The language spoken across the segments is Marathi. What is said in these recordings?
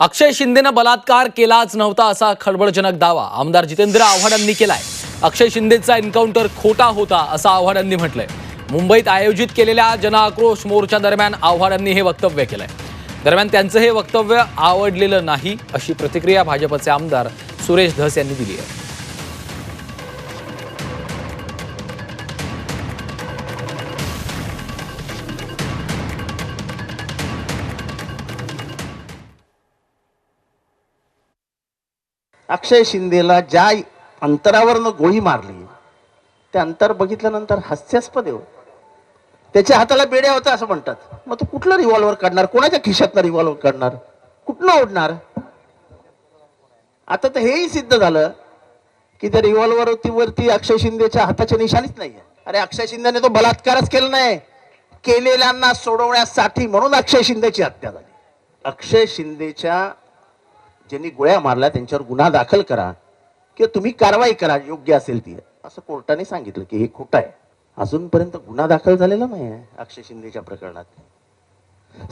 अक्षय शिंदेनं बलात्कार केलाच नव्हता असा खळबळजनक दावा आमदार जितेंद्र आव्हाडांनी केलाय. अक्षय शिंदेचा एन्काउंटर खोटा होता असं आव्हाडांनी म्हटलंय. मुंबईत आयोजित केलेल्या जनआक्रोश मोर्चा दरम्यान आव्हाडांनी हे वक्तव्य केलंय. दरम्यान त्यांचं हे वक्तव्य आवडलेलं नाही अशी प्रतिक्रिया भाजपचे आमदार सुरेश धस यांनी दिली आहे. अक्षय शिंदेला ज्या अंतरावरनं गोळी मारली ते अंतर बघितल्यानंतर हास्यास्पद हो. त्याच्या हाताला बेड्या होत्या असं म्हणतात. मग तो कुठलं रिव्हॉल्वर काढणार? कोणाच्या खिशातनं रिव्हॉल्वर काढणार? कुठनं ओढणार? आता तर हेही सिद्ध झालं की त्या रिव्हॉल्वर वरती अक्षय शिंदेच्या हाताची निशाणीच नाहीये. अरे अक्षय शिंदेने तो बलात्कारच केला नाही. केलेल्यांना सोडवण्यासाठी म्हणून अक्षय शिंदेची हत्या झाली. अक्षय शिंदेच्या ज्यांनी गोळ्या मारल्या त्यांच्यावर गुन्हा दाखल करा किंवा तुम्ही कारवाई करा योग्य असेल ती. असं कोर्टाने सांगितलं की हे खोटं आहे. अजूनपर्यंत गुन्हा दाखल झालेला नाही आहे अक्षय शिंदेच्या प्रकरणात.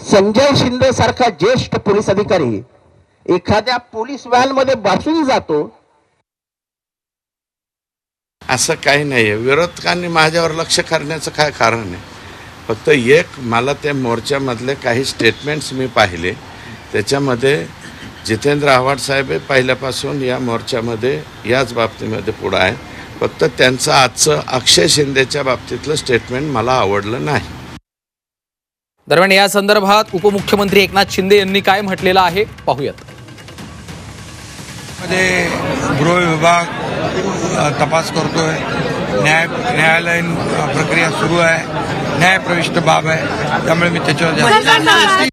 संजय शिंदे सारखा ज्येष्ठ पोलीस अधिकारी एखाद्या पोलीस व्हॅनमध्ये बसून जातो. असं काही नाही आहे. विरोधकांनी माझ्यावर लक्ष करण्याचं काय कारण आहे? फक्त एक मला त्या मोर्चामधले काही स्टेटमेंट्स मी पाहिले. त्याच्यामध्ये जितेंद्र आव्हाड साहेब हे पहिल्यापासून या मोर्चामध्ये याच बाबतीमध्ये पुढं आहे फक्त त्यांचं आजचं अक्षय शिंदेच्या बाबतीतलं स्टेटमेंट मला आवडलं नाही. दरम्यान या संदर्भात उपमुख्यमंत्री एकनाथ शिंदे यांनी काय म्हटलेलं आहे? पाहूयात. मध्ये गृह विभाग तपास करतोय. न्याय न्यायालयीन प्रक्रिया सुरू आहे. न्यायप्रविष्ट बाब आहे. त्यामुळे मी त्याच्यावर जास्त